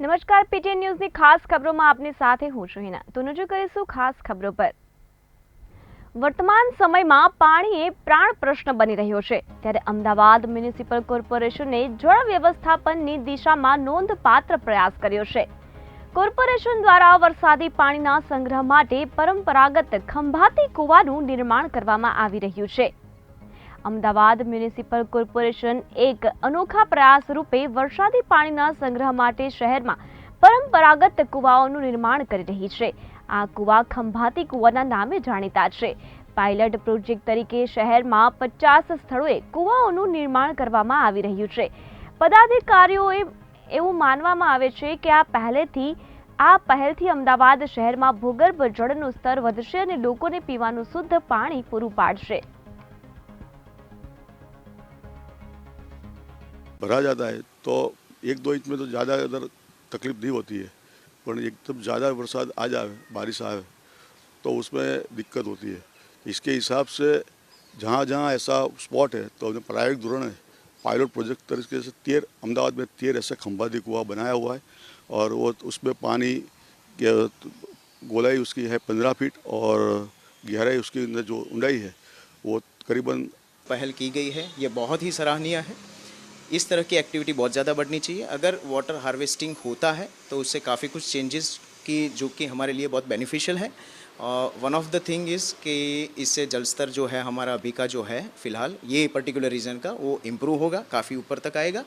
નમસ્કાર પીટીએન ન્યૂઝની ખાસ ખબરોમાં આપની સાથે હું છું હિના તો નજર કરીશું ખાસ ખબરો પર. વર્તમાન સમયમાં પાણી એ પ્રાણ પ્રશ્ન બની રહ્યો છે. ત્યારે અમદાવાદ મ્યુનિસિપલ કોર્પોરેશને જળ વ્યવસ્થાપનની દિશામાં નોંધપાત્ર પ્રયાસ કર્યો છે. કોર્પોરેશન દ્વારા વરસાદી પાણીના સંગ્રહ માટે પરંપરાગત ખંભાતી કૂવાનું નિર્માણ કરવામાં આવી રહ્યું છે. અમદાવાદ મ્યુનિસિપલ કોર્પોરેશન એક અનોખા પ્રયાસ રૂપે વરસાદી પાણીના સંગ્રહ માટે શહેરમાં પરંપરાગત કૂવાઓનું નિર્માણ કરી રહી છે. આ કૂવા ખંભાતી કૂવાના નામે જાણીતા છે. પાયલટ પ્રોજેક્ટ તરીકે શહેરમાં પચાસ સ્થળોએ કૂવાઓનું નિર્માણ કરવામાં આવી રહ્યું છે. પદાધિકારીઓએ એવું માનવામાં આવે છે કે આ પહેલેથી, આ પહેલથી અમદાવાદ શહેરમાં ભૂગર્ભ જળનું સ્તર વધશે અને લોકોને પીવાનું શુદ્ધ પાણી પૂરું પાડશે. भरा जाता है तो एक दो इंच में तो ज़्यादा अगर तकलीफ़ नहीं होती है, पर एकदम ज़्यादा बरसात आ जाए, बारिश आए तो उसमें दिक्कत होती है। इसके हिसाब से जहाँ जहाँ ऐसा स्पॉट है तो प्रायोगिक धोरण है पायलट प्रोजेक्ट तरीके से तेर अहमदाबाद में तेर ऐसे खंभाती कुआ बनाया हुआ है, और वो उसमें पानी गोलाई उसकी है पंद्रह फीट और गहराई उसकी अंदर जो ऊंडाई है, वो करीबन पहल की गई है। ये बहुत ही सराहनीय है। इस तरह की एक्टिविटी बहुत ज़्यादा बढ़नी चाहिए। अगर वाटर हार्वेस्टिंग होता है तो उससे काफ़ी कुछ चेंजेस की, जो कि हमारे लिए बहुत बेनिफिशियल है। One of the thing is कि इससे जल स्तर जो है, हमारा अभी का जो है, फ़िलहाल ये पर्टिकुलर रीजन का वो इम्प्रूव होगा, काफ़ी ऊपर तक आएगा।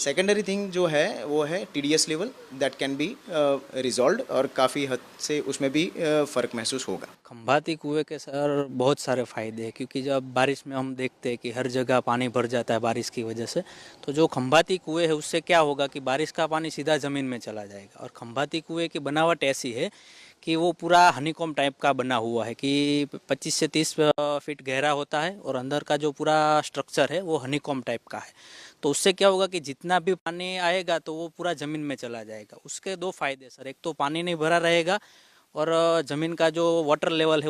सेकेंडरी थिंग जो है वो है T D S level that can be resolve और काफ़ी हद से उसमें भी uh, फ़र्क महसूस होगा। खम्भाती कुएँ के सर बहुत सारे फ़ायदे हैं क्योंकि जब बारिश में हम देखते हैं कि हर जगह पानी भर जाता है बारिश की वजह से तो जो खम्भाती कुएँ है उससे क्या होगा कि बारिश का पानी सीधा ज़मीन में चला जाएगा। और खम्भाती कुएँ की बनावट ऐसी है कि वो पूरा हनीकॉम टाइप का बना हुआ है कि 25 से 30 फीट गहरा होता है और अंदर का जो पूरा स्ट्रक्चर है वो हनीकॉम टाइप का है। तो उससे क्या होगा कि जितना भी पानी आएगा तो वो पूरा ज़मीन में चला जाएगा। उसके दो फ़ायदे सर। एक तो पानी नहीं भरा रहेगा और ज़मीन का जो वाटर लेवल है